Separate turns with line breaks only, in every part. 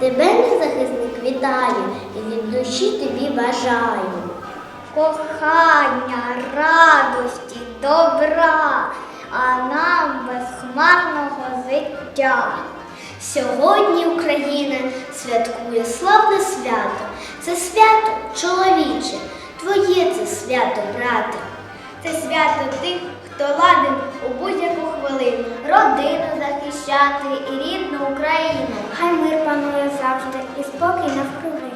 Тебе, мій захисник, вітаю і від душі тобі бажаю. Кохання, радості, добра, а нам безхмарного життя. Сьогодні Україна святкує славне свято. Це свято чоловіче, твоє це свято, брате. Це свято тих, хто ладен у будь-яку хвилину родину захищати і рідну Україну. Хай мир панує завжди і спокій навкруги.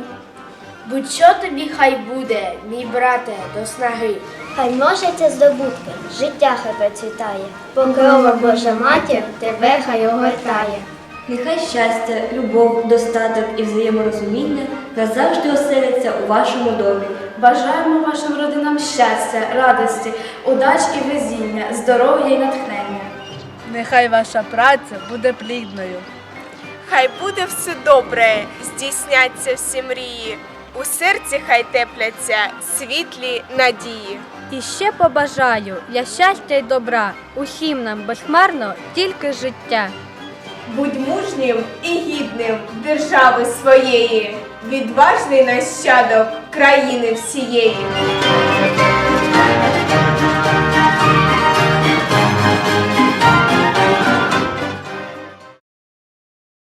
Будь-що тобі хай буде, мій брате, до снаги.
Хай множаться здобутки, життя хай процвітає, покрова Божа матір тебе хай огортає.
Нехай щастя, любов, достаток і взаєморозуміння назавжди оселяться у вашому домі.
Бажаємо вашим родинам щастя, радості, удач і везіння, здоров'я і натхнення.
Нехай ваша праця буде плідною.
Хай буде все добре, здійсняться всі мрії. У серці хай тепляться світлі надії.
І ще побажаю для щастя й добра усім нам безхмарно тільки життя.
Будь мужнім і гідним держави своєї, відважний нащадок країни всієї.